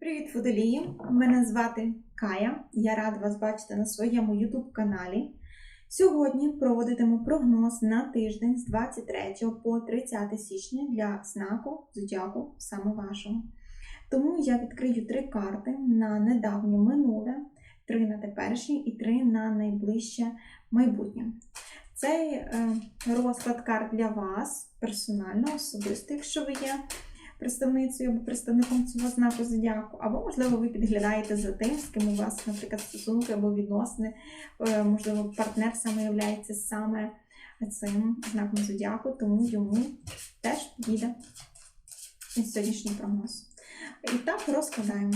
Привіт, водолії! Мене звати Кая. Я рада вас бачити на своєму YouTube каналі. Сьогодні проводитиму прогноз на тиждень з 23 по 30 січня для знаку зодіаку саме вашого. Тому я відкрию три карти на недавнє минуле, три на теперішнє і три на найближче майбутнє. Цей е, розклад карт для вас персонально, особисто, якщо ви є представницею або представником цього знаку зодіаку, або, можливо, ви підглядаєте за тим, з ким у вас, наприклад, стосунки або відносини, е, можливо, партнер саме являється саме цим знаком зодіаку, тому йому теж підійде сьогоднішній прогноз. І так розкладаємо.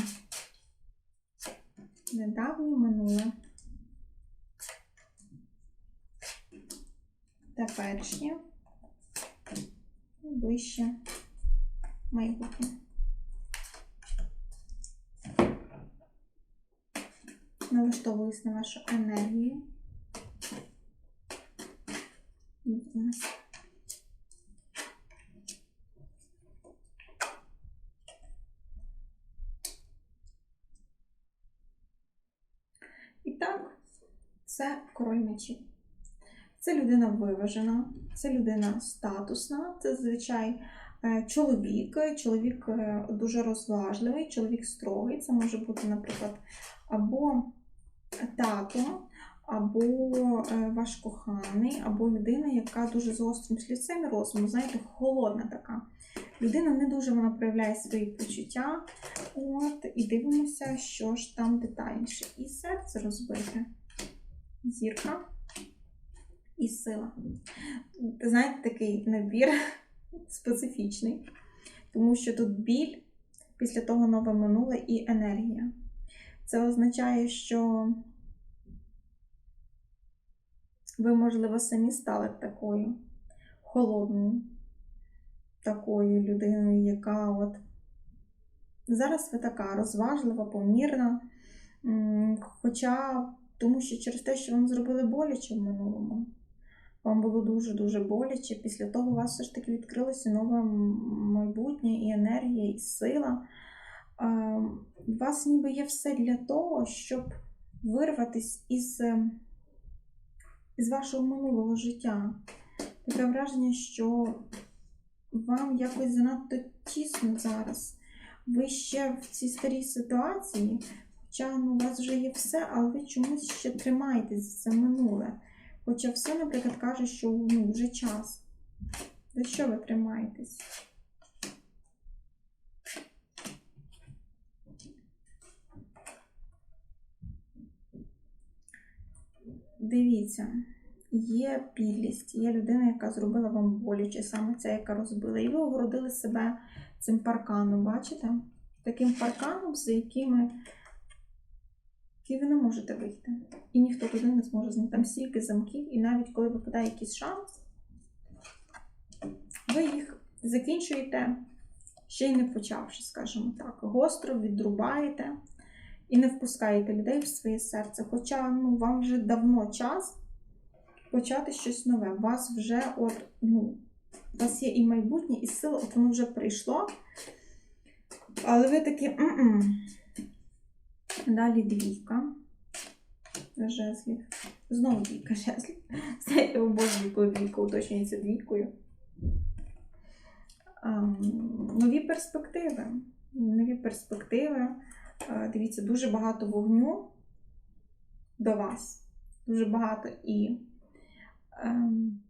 Недавнє минуле. Теперішнє. Ближче майбутнє. Налаштовуюсь на вашу енергію. І так, це король мечів. Це людина виважена, це людина статусна, це зазвичай чоловік. Чоловік е, дуже розважливий, чоловік строгий. Це може бути, наприклад, або тато, або е, ваш коханий, або людина, яка дуже з гострим слівцем і розумом, знаєте, холодна така. Людина не дуже вона проявляє свої почуття. От, і дивимося, що ж там детальніше. І серце розбите. Зірка і сила. Знаєте, такий набір специфічний, тому що тут біль, після того нове минуле і енергія. Це означає, що ви, можливо, самі стали такою холодною, такою людиною, яка от зараз ви така розважлива, помірна. Хоча, тому що через те, що вам зробили боляче в минулому, вам було дуже-дуже боляче. Після того у вас все ж таки відкрилося нове майбутнє і енергія, і сила. У вас ніби є все для того, щоб вирватися із, е, із вашого минулого життя. Таке враження, що вам якось занадто тісно зараз. Ви ще в цій старій ситуації, хоча ну, у вас вже є все, але ви чомусь ще тримаєтесь за це минуле. Хоча все, наприклад, каже, що ну, вже час. За що ви тримаєтесь? Дивіться, є підлість, є людина, яка зробила вам боляче, саме ця, яка розбила. І ви огородили себе цим парканом, бачите? Таким парканом, за якими який ви не можете вийти. І ніхто туди не зможе знайти. Там стільки замків, і навіть коли випадає якийсь шанс, ви їх закінчуєте, ще й не почавши, скажімо так. Гостро відрубаєте і не впускаєте людей в своє серце. Хоча ну, вам вже давно час почати щось нове. У вас вже от, ну, у вас є і майбутнє, і сила, от воно вже прийшло. Але ви такі. м-м. Далі двійка жезлів. Знову двійка жезлів. Знаєте, обожнюю, коли двійка уточнюється двійкою. Нові перспективи. Нові перспективи. Дивіться, дуже багато вогню до вас. Дуже багато і ем,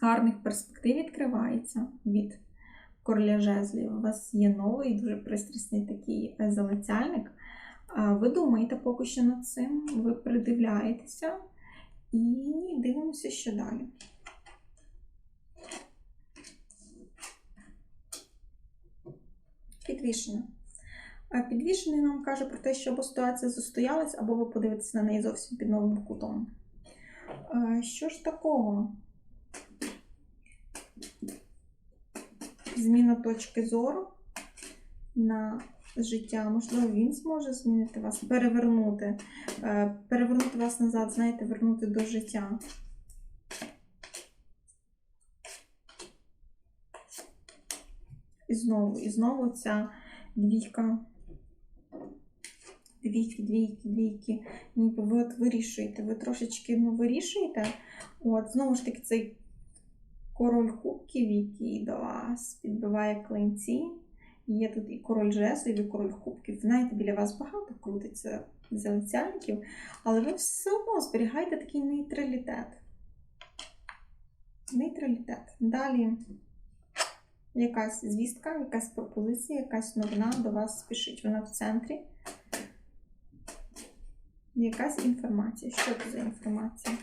гарних перспектив відкривається від короля жезлів. У вас є новий, дуже пристрасний такий е, залицяльник. Ви думаєте поки що над цим, ви придивляєтеся і дивимося, що далі. Підвішена. А Підвішений нам каже про те, що або ситуація застоялась, або ви подивитесь на неї зовсім під новим кутом. Що ж такого? Зміна точки зору на життя. Можливо, він зможе змінити вас, перевернути, е, перевернути вас назад, знаєте, вернути до життя. І знову, і знову ця Двійка. Двійки, двійки, двійки. Ніби ви от вирішуєте, ви трошечки ну, вирішуєте. От, знову ж таки, цей король кубків, який до вас підбиває клинці. Є тут і король жезлів, і король кубків. Знаєте, біля вас багато крутиться залицяльників, але ви все одно зберігаєте такий нейтралітет. Нейтралітет. Далі якась звістка, якась пропозиція, якась новина до вас спішить. Вона в центрі. Якась інформація. Що це за інформація?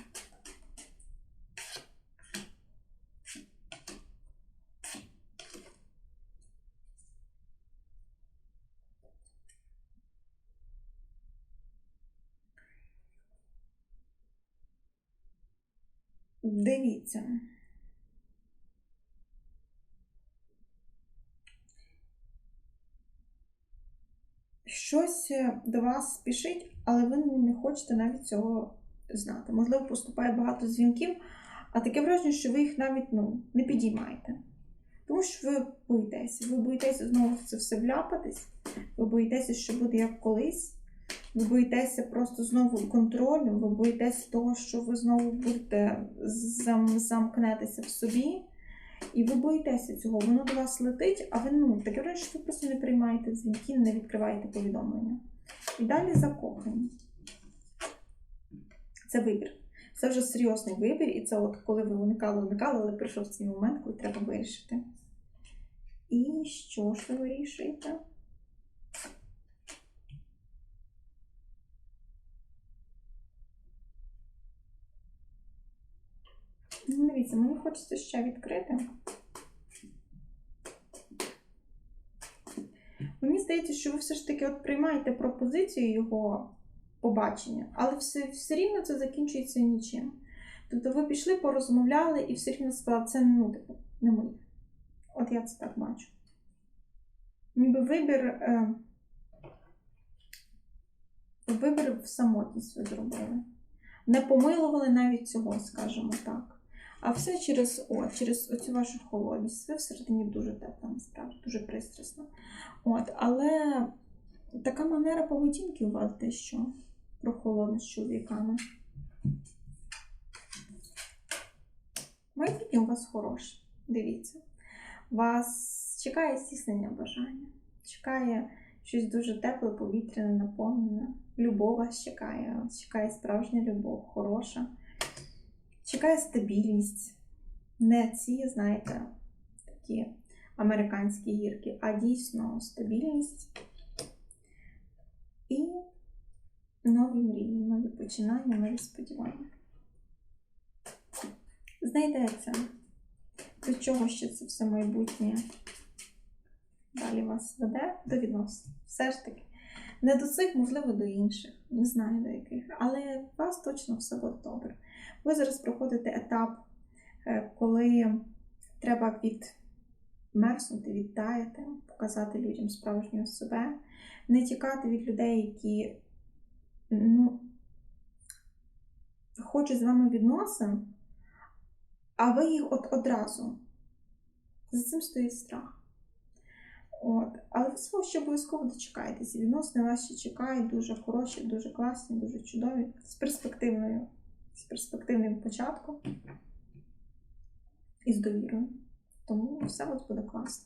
Дивіться. Щось е, до вас спішить, але ви ну, не хочете навіть цього знати. Можливо, поступає багато дзвінків, а таке враження, що ви їх навіть ну, не підіймаєте. Тому що ви боїтеся. Ви боїтеся знову це все вляпатись, ви боїтеся, що буде як колись. Ви боїтеся просто знову контролю, ви боїтеся того, що ви знову будете зам, замкнетеся в собі. І ви боїтеся цього, воно до вас летить, а ви ну, таке враження, що ви просто не приймаєте дзвінки, не відкриваєте повідомлення. І далі закохані. Це вибір. Це вже серйозний вибір, і це от коли ви уникали, уникали, але прийшов цей момент, коли треба вирішити. І що ж ви вирішуєте? Ну, Дивіться, мені хочеться ще відкрити. Мені здається, що ви все ж таки от приймаєте пропозицію його побачення, але все, все рівно це закінчується нічим. Тобто ви пішли, порозмовляли і все рівно сказали, це ну, типу, не моє. От я це так бачу. Ніби вибір, е, вибір в самотність ви зробили. Не помилували навіть цього, скажімо так. А все через от, через оцю вашу холодність. Ви всередині дуже тепла, насправді, дуже пристрасно. От, але така манера поведінки у вас дещо про холодність з чоловіками. Майбутнє у вас хороше. Дивіться. Вас чекає здійснення бажання, чекає щось дуже тепле, повітряне, наповнене. Любов вас чекає, чекає справжня любов, хороша. Чекає стабільність. Не ці, знаєте, такі американські гірки, а дійсно стабільність і нові мрії, нові починання, нові сподівання. Знайдеться, до чого ще це все майбутнє далі вас веде до відносин. Все ж таки. Не до цих, можливо, до інших, не знаю до яких, але у вас точно все буде добре. Ви зараз проходите етап, е, коли треба відмерзнути, відтаяти, показати людям справжнього себе, не тікати від людей, які ну, хочуть з вами відносин, а ви їх от одразу. За цим стоїть страх. От. Але ви свого ще обов'язково дочекаєтеся. Відносини вас ще чекають дуже хороші, дуже класні, дуже чудові, з перспективною, з перспективним початком і з довірою. Тому все от буде класно.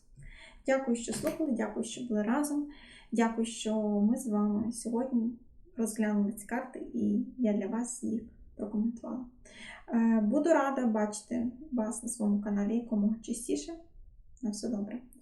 Дякую, що слухали, дякую, що були разом. Дякую, що ми з вами сьогодні розглянули ці карти, і я для вас їх прокоментувала. Е, Буду рада бачити вас на своєму каналі якомога частіше. На все добре. До